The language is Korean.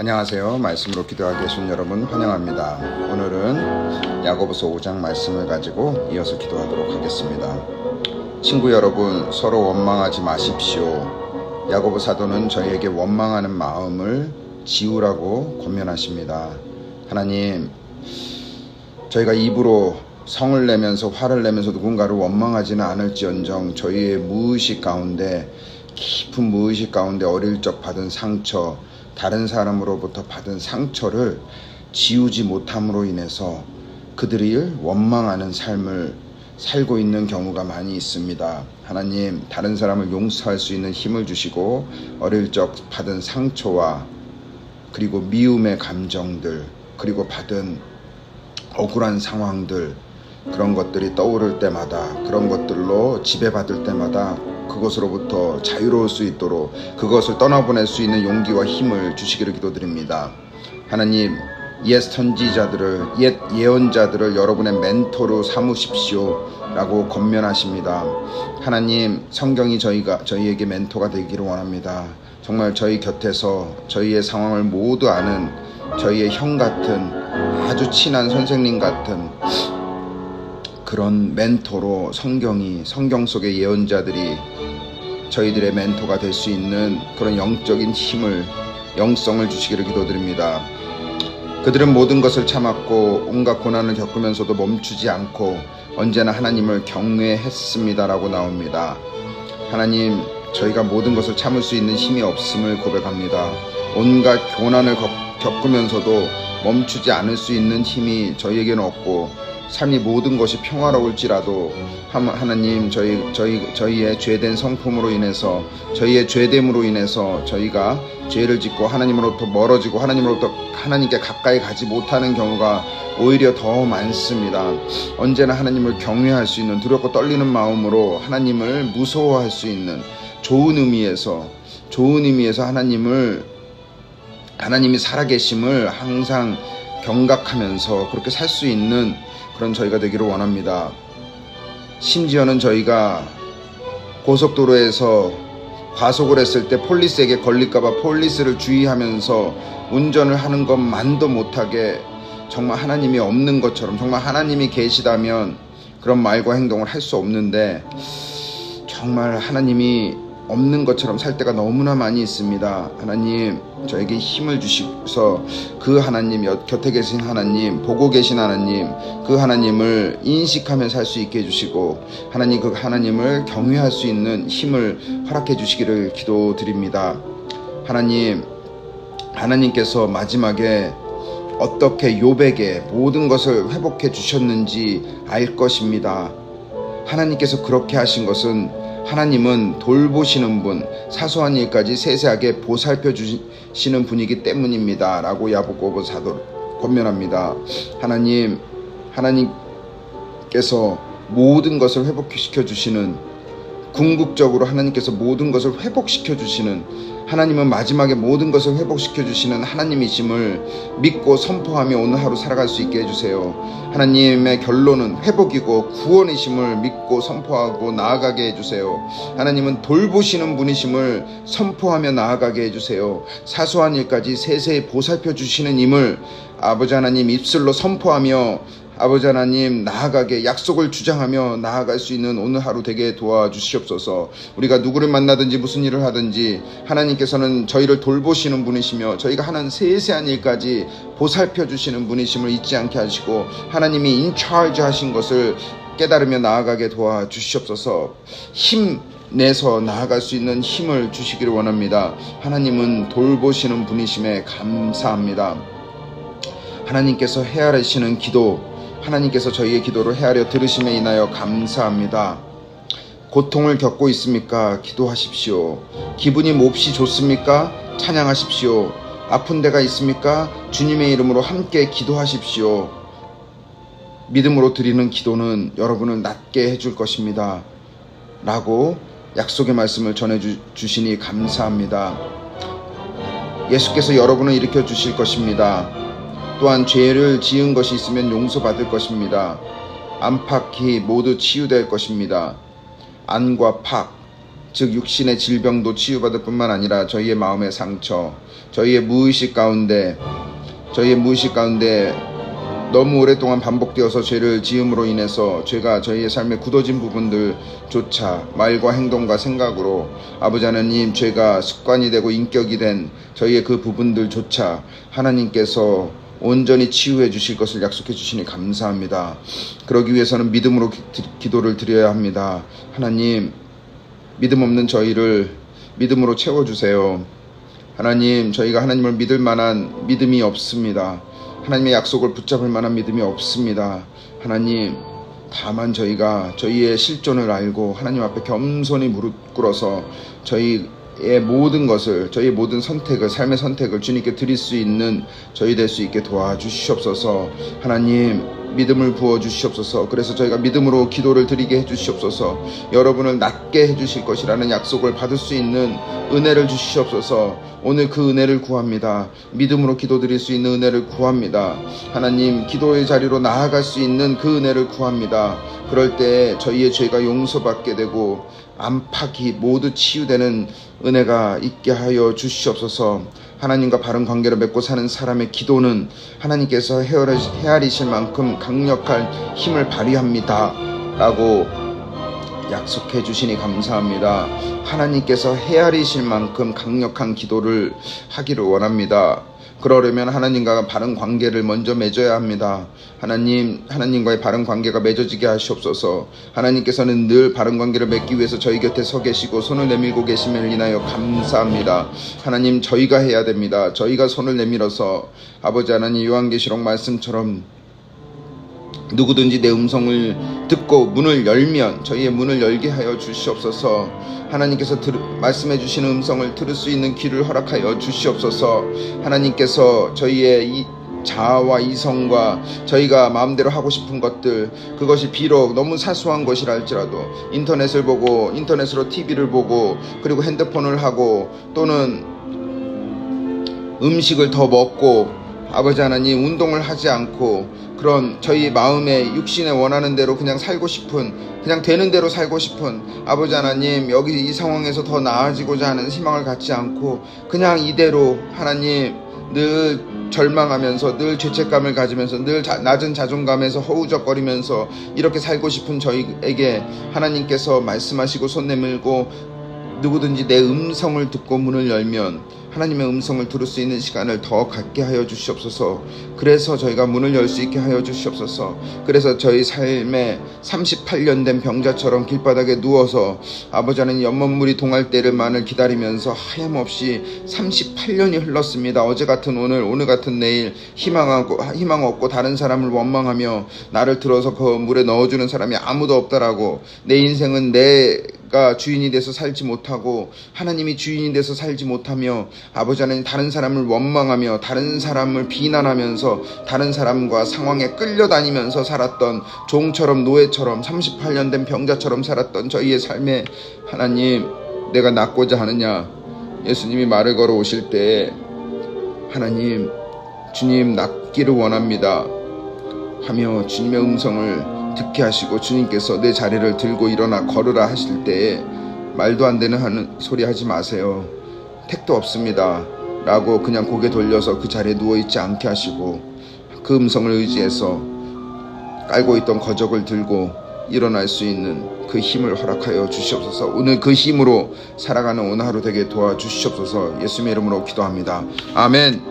안녕하세요. 말씀으로 기도하게 해주신 여러분 환영합니다. 오늘은 야고보서 5장 말씀을 가지고 이어서 기도하도록 하겠습니다. 친구 여러분 서로 원망하지 마십시오. 야고보 사도는 저희에게 원망하는 마음을 지우라고 권면하십니다. 하나님 저희가 입으로 성을 내면서 화를 내면서 누군가를 원망하지는 않을지언정 저희의 무의식 가운데 깊은 무의식 가운데 어릴 적 받은 상처, 다른 사람으로부터 받은 상처를 지우지 못함으로 인해서 그들이 원망하는 삶을 살고 있는 경우가 많이 있습니다. 하나님, 다른 사람을 용서할 수 있는 힘을 주시고 어릴 적 받은 상처와 그리고 미움의 감정들, 그리고 받은 억울한 상황들, 그런 것들이 떠오를 때마다 그런 것들로 지배받을 때마다 그것으로부터 자유로울 수 있도록 그것을 떠나보낼 수 있는 용기와 힘을 주시기를 기도드립니다. 하나님, 옛 선지자들을, 옛 예언자들을 여러분의 멘토로 삼으십시오. 라고 권면하십니다. 하나님, 성경이 저희가, 저희에게 멘토가 되기를 원합니다. 정말 저희 곁에서 저희의 상황을 모두 아는 저희의 형 같은 아주 친한 선생님 같은 그런 멘토로 성경이 성경 속의 예언자들이 저희들의 멘토가 될 수 있는 그런 영적인 힘을 영성을 주시기를 기도드립니다. 그들은 모든 것을 참았고 온갖 고난을 겪으면서도 멈추지 않고 언제나 하나님을 경외했습니다라고 나옵니다. 하나님, 저희가 모든 것을 참을 수 있는 힘이 없음을 고백합니다. 온갖 고난을 겪으면서도 멈추지 않을 수 있는 힘이 저희에게는 없고 삶이 모든 것이 평화로울지라도 하나님 저희 저희 저희의 죄된 성품으로 인해서 저희의 죄됨으로 인해서 저희가 죄를 짓고 하나님으로부터 멀어지고 하나님으로부터 하나님께 가까이 가지 못하는 경우가 오히려 더 많습니다. 언제나 하나님을 경외할 수 있는 두렵고 떨리는 마음으로 하나님을 무서워할 수 있는 좋은 의미에서 좋은 의미에서 하나님을 하나님이 살아계심을 항상 경각하면서 그렇게 살 수 있는 그런 저희가 되기를 원합니다. 심지어는 저희가 고속도로에서 과속을 했을 때 폴리스에게 걸릴까봐 폴리스를 주의하면서 운전을 하는 것만도 못하게 정말 하나님이 없는 것처럼 정말 하나님이 계시다면 그런 말과 행동을 할 수 없는데 정말 하나님이 없는 것처럼 살 때가 너무나 많이 있습니다. 하나님, 저에게 힘을 주셔서 그 하나님, 곁에 계신 하나님, 보고 계신 하나님, 그 하나님을 인식하며 살 수 있게 해주시고, 하나님, 그 하나님을 경외할 수 있는 힘을 허락해 주시기를 기도드립니다. 하나님, 하나님께서 마지막에 어떻게 요백에 모든 것을 회복해 주셨는지 알 것입니다. 하나님께서 그렇게 하신 것은 하나님은 돌보시는 분, 사소한 일까지 세세하게 보살펴 주시는 분이기 때문입니다. 라고 야보고보 사도 권면합니다. 하나님, 하나님께서 모든 것을 회복시켜 주시는 궁극적으로 하나님께서 모든 것을 회복시켜 주시는 하나님은 마지막에 모든 것을 회복시켜 주시는 하나님이심을 믿고 선포하며 오늘 하루 살아갈 수 있게 해주세요. 하나님의 결론은 회복이고 구원이심을 믿고 선포하고 나아가게 해주세요. 하나님은 돌보시는 분이심을 선포하며 나아가게 해주세요. 사소한 일까지 세세히 보살펴 주시는 임을 아버지 하나님 입술로 선포하며 아버지 하나님 나아가게 약속을 주장하며 나아갈 수 있는 오늘 하루 되게 도와주시옵소서. 우리가 누구를 만나든지 무슨 일을 하든지 하나님께서는 저희를 돌보시는 분이시며 저희가 하는 세세한 일까지 보살펴 주시는 분이심을 잊지 않게 하시고 하나님이 인차르지 하신 것을 깨달으며 나아가게 도와주시옵소서. 힘 내서 나아갈 수 있는 힘을 주시기를 원합니다. 하나님은 돌보시는 분이심에 감사합니다. 하나님께서 헤아리시는 기도 하나님께서 저희의 기도를 헤아려 들으심에 인하여 감사합니다. 고통을 겪고 있습니까? 기도하십시오. 기분이 몹시 좋습니까? 찬양하십시오. 아픈 데가 있습니까? 주님의 이름으로 함께 기도하십시오. 믿음으로 드리는 기도는 여러분을 낫게 해줄 것입니다. 라고 약속의 말씀을 전해주시니 감사합니다. 예수께서 여러분을 일으켜 주실 것입니다. 또한 죄를 지은 것이 있으면 용서받을 것입니다. 안팎이 모두 치유될 것입니다. 안과 팍, 즉 육신의 질병도 치유받을 뿐만 아니라 저희의 마음의 상처, 저희의 무의식 가운데 저희의 무의식 가운데 너무 오랫동안 반복되어서 죄를 지음으로 인해서 죄가 저희의 삶에 굳어진 부분들조차 말과 행동과 생각으로 아버지 하나님 죄가 습관이 되고 인격이 된 저희의 그 부분들조차 하나님께서 온전히 치유해 주실 것을 약속해 주시니 감사합니다. 그러기 위해서는 믿음으로 기, 기도를 드려야 합니다. 하나님 믿음 없는 저희를 믿음으로 채워 주세요. 하나님, 저희가 하나님을 믿을 만한 믿음이 없습니다. 하나님의 약속을 붙잡을 만한 믿음이 없습니다. 하나님, 다만 저희가 저희의 실존을 알고 하나님 앞에 겸손히 무릎 꿇어서 저희 의 모든 것을, 저희의 모든 선택을, 삶의 선택을 주님께 드릴 수 있는 저희 될 수 있게 도와주시옵소서. 하나님, 믿음을 부어 주시옵소서. 그래서 저희가 믿음으로 기도를 드리게 해 주시옵소서. 여러분을 낫게 해 주실 것이라는 약속을 받을 수 있는 은혜를 주시옵소서. 오늘 그 은혜를 구합니다. 믿음으로 기도 드릴 수 있는 은혜를 구합니다. 하나님, 기도의 자리로 나아갈 수 있는 그 은혜를 구합니다. 그럴 때 저희의 죄가 용서받게 되고 안팎이 모두 치유되는 은혜가 있게 하여 주시옵소서. 하나님과 바른 관계를 맺고 사는 사람의 기도는 하나님께서 헤아리- 헤아리실 만큼 강력한 힘을 발휘합니다. 라고 약속해 주시니 감사합니다. 하나님께서 헤아리실 만큼 강력한 기도를 하기를 원합니다. 그러려면 하나님과 바른 관계를 먼저 맺어야 합니다. 하나님, 하나님과의 바른 관계가 맺어지게 하시옵소서. 하나님께서는 늘 바른 관계를 맺기 위해서 저희 곁에 서 계시고 손을 내밀고 계심을 인하여 감사합니다. 하나님, 저희가 해야 됩니다. 저희가 손을 내밀어서 아버지 하나님 요한계시록 말씀처럼 누구든지 내 음성을 듣고 문을 열면 저희의 문을 열게 하여 주시옵소서. 하나님께서 들, 말씀해 주시는 음성을 들을 수 있는 귀를 허락하여 주시옵소서. 하나님께서 저희의 이 자아와 이성과 저희가 마음대로 하고 싶은 것들 그것이 비록 너무 사소한 것이라 할지라도 인터넷을 보고 인터넷으로 TV를 보고 그리고 핸드폰을 하고 또는 음식을 더 먹고 아버지 하나님 운동을 하지 않고 그런 저희 마음의 육신에 원하는 대로 그냥 살고 싶은 그냥 되는 대로 살고 싶은 아버지 하나님 여기 이 상황에서 더 나아지고자 하는 희망을 갖지 않고 그냥 이대로 하나님 늘 절망하면서 늘 죄책감을 가지면서 늘 자- 낮은 자존감에서 허우적거리면서 이렇게 살고 싶은 저희에게 하나님께서 말씀하시고 손 내밀고 누구든지 내 음성을 듣고 문을 열면 하나님의 음성을 들을 수 있는 시간을 더 갖게 하여 주시옵소서. 그래서 저희가 문을 열 수 있게 하여 주시옵소서. 그래서 저희 삶에 38년 된 병자처럼 길바닥에 누워서 아버지 하나님 연못물이 동할 때를만을 기다리면서 하염없이 38년이 흘렀습니다. 어제 같은 오늘, 오늘 같은 내일 희망하고 희망 없고 다른 사람을 원망하며 나를 들어서 그 물에 넣어주는 사람이 아무도 없다라고 내 인생은 내 가 주인이 돼서 살지 못하고 하나님이 주인이 돼서 살지 못하며 아버지 하나님 다른 사람을 원망하며 다른 사람을 비난하면서 다른 사람과 상황에 끌려다니면서 살았던 종처럼 노예처럼 38년 된 병자처럼 살았던 저희의 삶에 하나님 내가 낫고자 하느냐? 예수님이 말을 걸어 오실 때 하나님 주님 낫기를 원합니다. 하며 주님의 음성을 듣게 하시고 주님께서 내 자리를 들고 일어나 걸으라 하실 때에 말도 안 되는 하는 소리 하지 마세요. 택도 없습니다. 라고 그냥 고개 돌려서 그 자리에 누워 있지 않게 하시고 그 음성을 의지해서 깔고 있던 거적을 들고 일어날 수 있는 그 힘을 허락하여 주시옵소서. 오늘 그 힘으로 살아가는 오늘 하루 되게 도와주시옵소서. 예수님의 이름으로 기도합니다. 아멘.